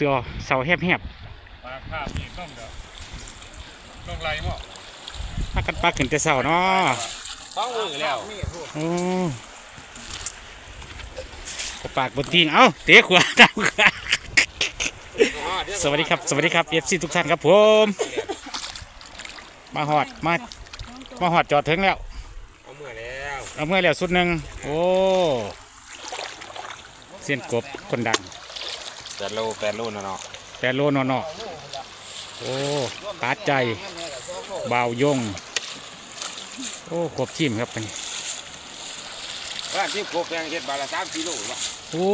เสือเสาแหบปลาคาบนี่ต้องเด้อต้องไล่บ่ๆพากันปลาขึ้นแต่เสาเนาะท้องมือแล้วโอ้ก็ปากบนทิงเอ้าเตะขวาดาวขวาสวัสดีครับ สวัสดีครับเอฟซีทุกท่านครับผม มาหอดมามาหอดจอดถึงแล้ว เอามือแล้วเอาเมื่อแล้วสุดหนึ่งโอ้ เส้นกบคนดัง แปดโลแปดโลนะเนาะแปดโลนอนอโอ้ปาดใจบ่าวยง โอ้ครบทีมครับอันนี้ร้านที่โคแพงเฮ็ดบาทละสามกิโลวะโอ้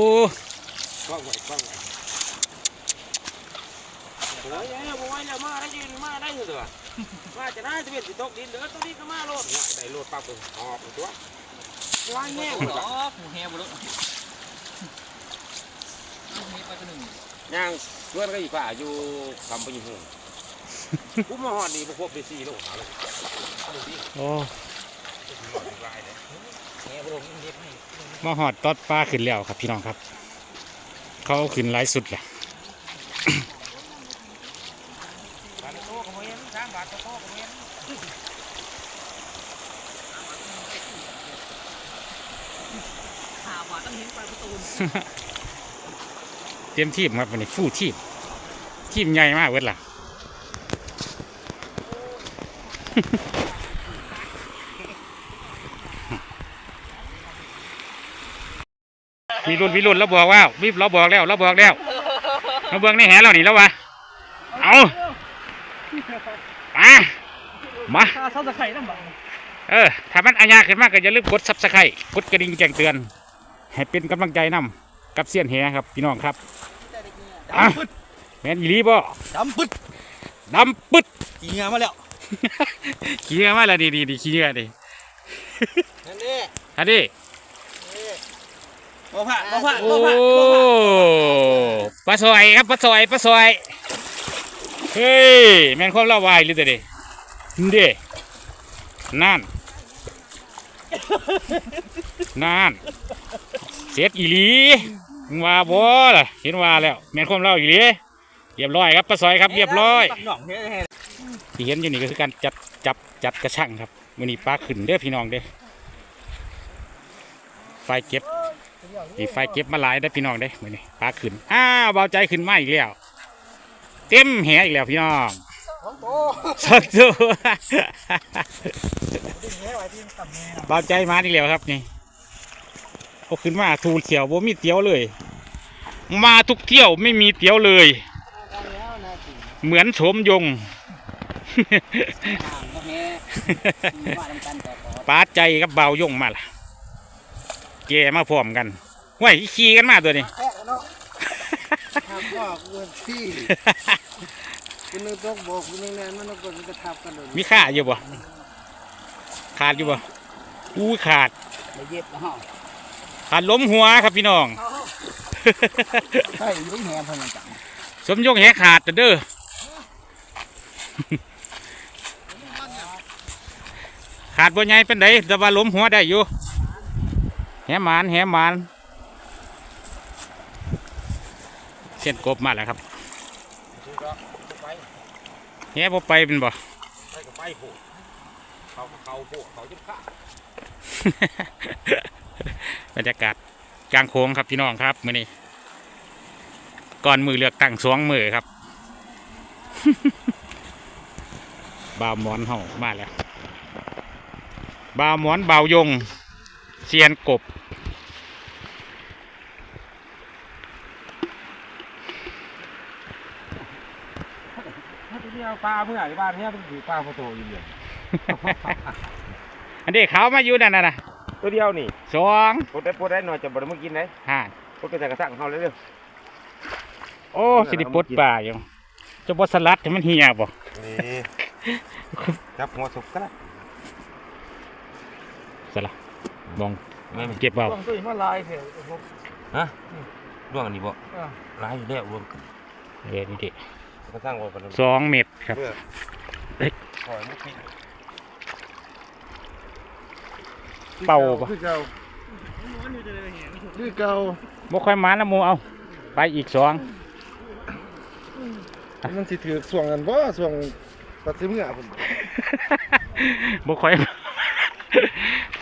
กล้องไว้กล้องไว้โอ้ยเนี่ยบ่ไหวแล้วมาได้ยืนมาได้อยู่เด้อมาจะได้จะเป็นสิตกดินเด้อตรงนี้ก็มาโลดเนี่ยได้โลดปั๊บเลยออกตัววางแง่หมดอ๋อหูแฮบุรุษมีปลากระหนึ่ง ย่างเพื่อนก็อีกฝ่าอยู่คำปะยิงหงกูมาหอดนี่บ่ครบไปสี่โลหาโลเอาดูดิโอ้ลายเลยแฮบุรุษมันเด็ดให้มาหอดตอดปลาขึ้นแล้วครับพี่น้องครับ เขาเอาขึ้นหลายสุดแหละบาทโตก็บ่ เห็นสามบาทโตก็บ่เห็นขาขวาต้องเห็นปลาประตูนเตรียมทีมครับวันนี้ฟู่ทีมทีมใหญ่มากเว้ยล่ะมีรุ่นมีรุ่นเราบอกว่าวิบเราบอกแล้วเราบอกแล้วเราเบิ่งในแหเรานี่แล้ววะเอามามาเออถ้ามันอาญาขึ้นมากก็อย่าลืมกดซับสไครต์กดกระดิ่งแจ้งเตือน ให้เป็นกำลังใจนำกับเสี้ยนแหครับ พี่น้องครับ อะแมนอีหลีบ่ดำปึ๊ดดำปึ๊ดกี่งามาแล้วขี้เหงื่อมาแล้วดีดีดีขี้เหงื่อดินั่นนี่อันนี้บ่ผ่านบ่ผ่านโอ้บ่ผ่านบ่ผ่านปลาซอยครับปลาซอยปลาซอยเฮ้ยแม่นความเล่าวายหรือแต่เด้เด้นั่นนั่นเสียดอีหลีมึง ว่าบ่ล่ะเห็นว่าแล้วแม่นความเล่าอีหลีเรียบร้อยครับปลาซอยครับเรียบร้อยตักหน่องเฮ้ยที่เห็นอยู่นี่ก็คือการจัดจับจัดกระชังครับมือนี้ปลาขึ้นเด้อพี่น้องเด้อไฟเก็บนี่ไฟเก็บมาหลายได้อพี่น้องเด้อมือนี้ปลาขึ้นอ้าวเบาใจขึ้นมาอีกแล้ว เต็มแหอีกแล้วพี่น้องสองตัวเบาใจมาอีกแล้วครับนี่ โอ้ขึ้นมาทูเขียวบ่มีเตี้ยวเลย มาทุกเที่ยวไม่มีเตี้ยวเลย เหมือนโฉมยงบ่แฮว่าทำกันต่อต่อปาใจกับเบายงมาล่ะแกมาพร้อมกันห้วยขี่กันมาตัวนี้แพ้เนาะทำว่ากูที่คุณนึกต้องบอกคุณนึกแน่นมันต้องกดมันจะทับกันเลยมีขาดอยู่บ่ขาดอยู่บ่อู้ขาดไปเย็บเฮา ขาดล้มหัวครับพี่น้อง ใช่ยุ่งแฮเพิ่นจังสมยงแหขาดเด้อขาดบ่ใหญ่เป็นไดแต่ว่าล้มหัวได้อยู่แหหมานแหหมานเส้นกบมาแล้วครับซื้อก็ไปแหบ่ไปเป็นบ่ไปก็ไปโผล่เขาก็เขาโผล่เขาจะฆ่า บรรยากาศกลางโค้งครับพี่น้องครับมื้อนี้ก่อนมือเลือกตั้งสองมือครับบ่าวหมอนเฮามาแล้วบ่าวหมอนบ่าวยงเซียนกบถ้าไปเที่ยวปลาเมื่อไหร่บ้านเนี้ยเป็นถือปลาโฟโตอยู่เลยอันนี้เขามาอยู่นั่นน่ะนะ ตัวเดียวนี่สองปดได้ปดได้หน่อยจะบ่ได้มากินได้ห้าปดไปใส่กระสังเขาเลยเด้อโอ้สิได้ปลดป่าอยู่จะบสลัดให้มันเหี่ยบ่นี่จับหัวสุกก็ได้สลัดบองเก็บเบาต้องซื้อมาลายเถอะฮะร่วงอันนี้บ่ร้ายอยู่แล้วรวมกันเดี๋ยวนี่ดิกระสังว่ากันสองเม็ดครับ เมื่อเอ้ยปล่อยมุกพิษเป่าปะคือเก่าคือเก่าบ่ค่อยมาแล้วหมูเอา ไปอีกสองมันสิถือส่วงกันบ่ส่วงปัดซิมึงอะผมบ่ค่อย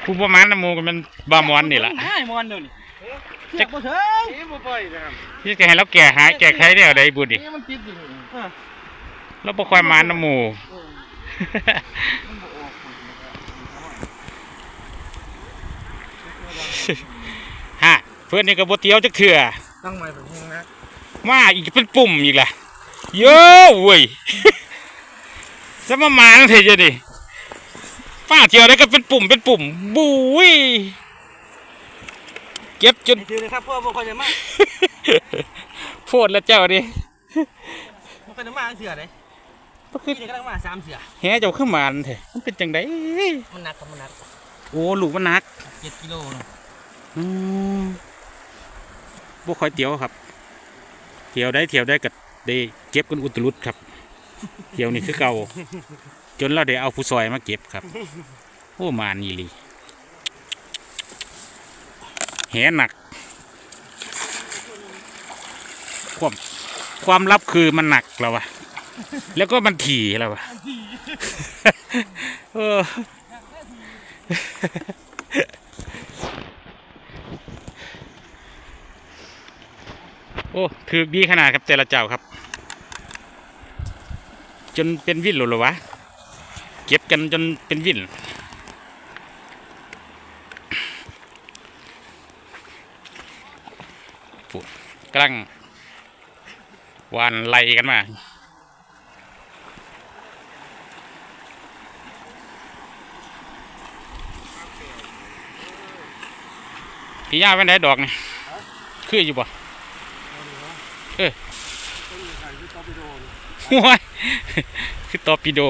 ผู้ประมาณน้ำหมูกันมันบามอนนี่ล่ะให้มอนเดี๋ยวนี้จักบ่เถิงนี่บ่ปล่อยนะครับที่จะให้เราแก่หายแก่ไขได้เอาได้บุญดินี่มันติดอยู่นี่เราบ่ค่อยมาน้ำหมู ฮะเพื่อนนี่ก็บ่เตียวจักเถื่อตั้งใหม่ผมนะมาอีกเป็นปุ่มอีกล่ะเยอะเว้ยจะมามานั่นเถอะจะดิป้าเที่ยวได้ก็เป็นปุ่มเป็นปุ่มบุ้ยเก็บจนถือเลยครับเพราะว่าบ่ค่อยจะมาโพดแล้วเจ้าดิบ่ค่อยจะมาเสือเลยก็คือนี่กำลังมาสามเสือแหเจ้าขึ้นมานั่นเถอะมันเป็นจังไดมันหนักครับมันหนักโอ้ลูกมันหนักเจ็ดกิโลเนาะ อืมบ่ค่อยเตียวครับเที่ยวได้เที่ยวได้ก็ได้เก็บกันอุตรุดครับเที่ยวนี่คือเก่า จนเราได้เอาผู้ซอยมาเก็บครับ โอ้มานี่ลีแหหนัก ความความลับคือมันหนักแล้ววะแล้วก็มันถี่แล้ววะ เออโอ้ถือดีขนาดครับแต่ละเจ้าครับ จนเป็นวิ่นหรือวะเก็บกันจนเป็นวิ่นปุ๊บกำลังวานไล่กันมาพี่ย่าเป็นไดดอกนี่คืออยู่บ่ เออโอ้ยคือตอร์ปิโด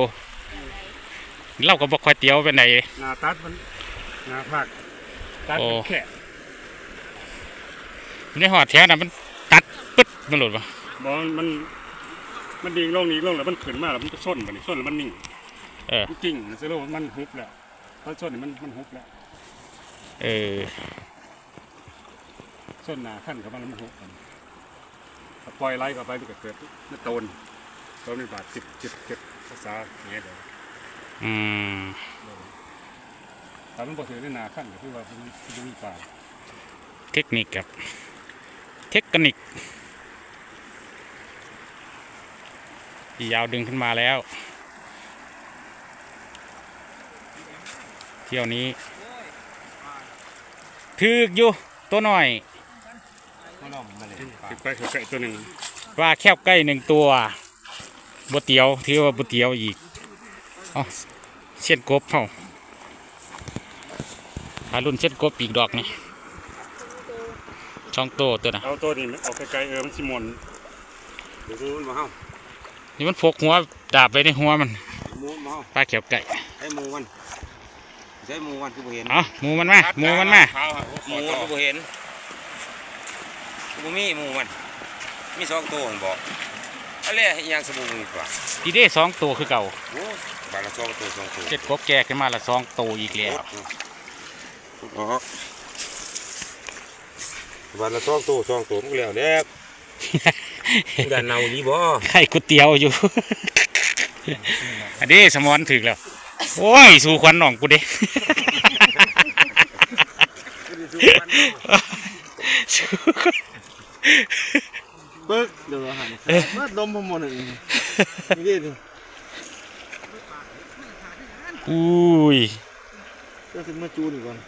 เราก็บอกคอยเตียวเป็นไดหน้าตัดมันหน้าผักตัดโอ้เป็นแค่ในหอดแถวน่ะมันตัดปึ๊ดมันหลุดป่ะบอมัน มันดิ่งลงดิ่งลงแล้วมันขึ้นมาแล้วมันก็ส้นไปนี่ส้นแล้วมันนิ่งเออมันกิ่งเซโลมันฮุบแล้วเพราะส้นนี่มันมันฮุบแล้วเออส้นหนาขั้นกับมันแล้วมันฮุบกัน ถ้าปล่อยไล่เข้าไปมันก็เกิดมันโตนโตนเป็นบาดจิบจิบเก็บภาษาอย่างเงี้ยเดี๋ยวอืมแต่มันบ่ถือในหนาขั้นก็คือว่ามันมันมีป่าเทคนิคครับ เทคนิคพี่ยาวดึงขึ้นมาแล้ว เที่ยวนี้ถึกอยู่ตัวหน่อย ถือไปถือไปตัวหนึ่งปลาแคบใกล้หนึ่งตัวบเตียวถือว่าบเตียวอีกเอาเช่นกบเฮาหารุ่นเช่นกบอีกดอกนี่ช่องโตตัวน่ะเอาตัวนี้เอาไกลๆเออมันสิมนเดี๋ยวมันมาเฮานี่มันพกหัวดาบไปในหัวมันมูมันมาเฮาปลาแคบไก่ใช้มูมันใช้มูมันคือบ่เห็นเอาหมูมันมาหมูมันมาหมูมันคือบ่เห็น บ่มีหมูมัน มีสองตัวมันบอกอะไรอีหยังสบู่มีป่ะดีเด้สองตัวคือเก่าโอ้บาดละสองตัวสองตัวเจ็ดกบแก่ขึ้นมาละสองตัวอีกแล้วอ๋อบาดละสองตัวสองตัวมันก็แล้วแน่ด้านเนาดีบ่ไข่ก๋วยเตี๋ยวอยู่ อันนี้สมอนถึกแล้ว โอ้ย สู่ควันหนองกูเด้สู่ควัน ปึ๊กเดี๋ยวหันมาดมผมหมดเลยนี่ดิอุ้ยก็ถึงมาจูนอีกก่อน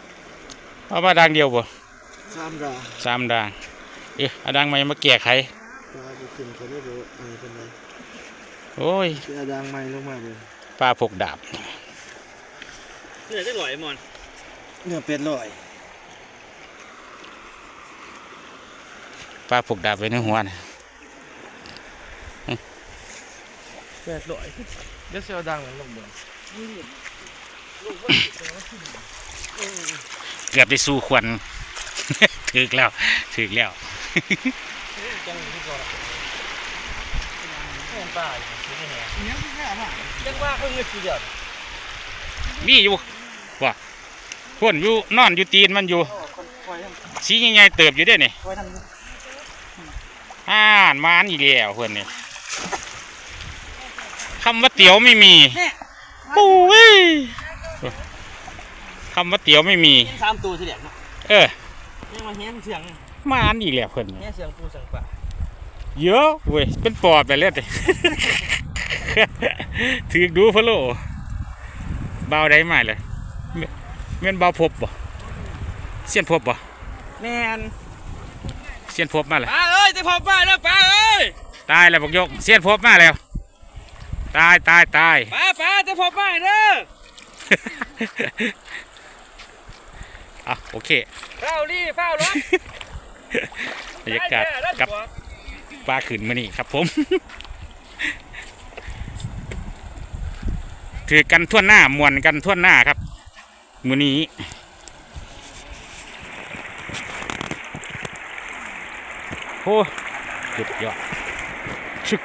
เอามาดังเดียวบ่สามดาวสามดังเอ๊ะเอาดังไหมมาแก้ไขตาไปขึ้นเขาได้ดูอะไรเป็นไรโอ้ยเสียดังใหม่ลงมาเลยปลาพกดาบเหนื่อยได้หลอยมอน เนื้อเป็ดลอย ปลาพกดาบไว้ในหัวนะเป็ดลอยเดี๋ยวเสียดังลงเบิ่งเกือบได้สู่ควันถึกแล้วถึกแล้วจังที่ก่อนแม่นป้าอยู่ที่นี่แหละยังว่าเขาเงือกทีเดียวมีอยู่ว่าพ่นอยู่นอนอยู่ตีนมันอยู่คอยทสีใหญ่ๆเติบอยู่เด้นี่ำค อยทำอ่านมานอีกแล้วเพื่อนนี่คำว่าเตี๋ยวไม่มีโอ้ยคำว่าเตี๋ยวไม่มีเห็นสามตัวสิเด็กเนาะเออยังมาเห็นเสียงมาอันอีกแล้วเพิ่นเห็นเสียงปูเสียงป่าเยอะเว้ยเป็นปอบไปแล้วดิถือดูพะโลเบาได้มาเลยแม่แม่นเบาพบบ่เสียนพบบ่แมน เสียนพบมาเลยป้าเอ้ยจะพอป้าแล้วป้าเอ้ยตายแล้วบอกยกเสียนพบมาแล้ว ตายตายตายป้าป้าจะพอป้าเด้ออะโอเคเฝ้ารีเฝ้ารถบรรยากาศกับปลาขึ้นมานี่ครับผมถือกันทั่วหน้ามวนกันทั่วหน้าครับมือนี้ โอ้หยุดยอดชึก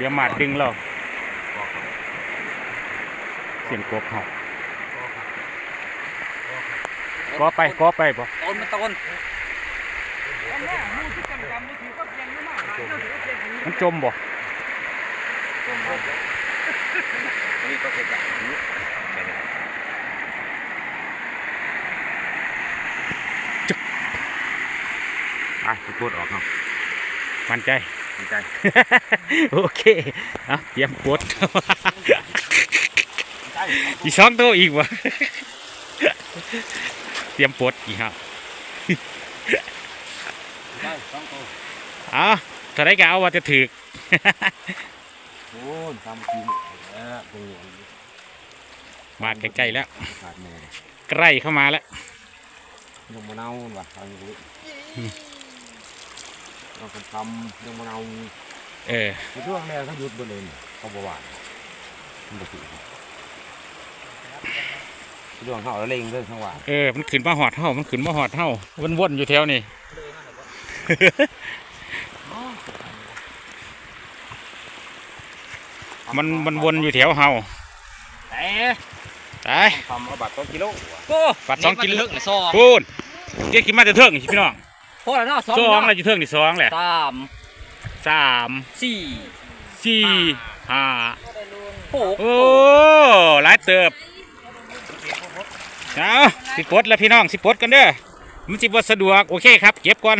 อย่ามาดดึงเราเสียงกบเห่าก็ไปก็ไปบ่ต้นมาต้นมันจมบ่นี่ก็คือการนี้ อะพูดออกเนาะมันใจดีใจ โอเคเอาเตรียมปวดอีกสองตัวอีกวะเตรียมปวดอีกครับได้สองตัวเอาถ้าได้ก็เอาว่าจะถือกโอ้ยทำกินเออตรงนี้มาใกล้ๆแล้วขาดแม่ใกล้เข้ามาแล้วยังมะนาวว่ะทางนี้ เราทำทำยังมะนาวเออในช่วงแรกเขาหยุดบนเลยเขาบอกว่ามันบ่ถือช่วงเขาแล้วเล็งเรื่องทั้งวันเออมันขึ้นมาหอดเท่ามันขึ้นมาหอดเท่าวนวนๆอยู่แถวนี้มันมันวนอยู่แถวเฮาแต่ตายทำเอาบัตรต้นกิโล โอ้ปัดสองกิโลเลิกเลยสองพูนเรียกกินมาจะเทิงนี่พี่น้อง พอแล้วเนาะสองสองอะไรจะเทิงนี่สองแหละสามสามสี่สี่ห้าหกโอ้หลายเติบเอาสิปลดแล้วพี่น้องสิปลดกันเด้อมันสิบ่สะดวกโอเคครับเก็บก่อน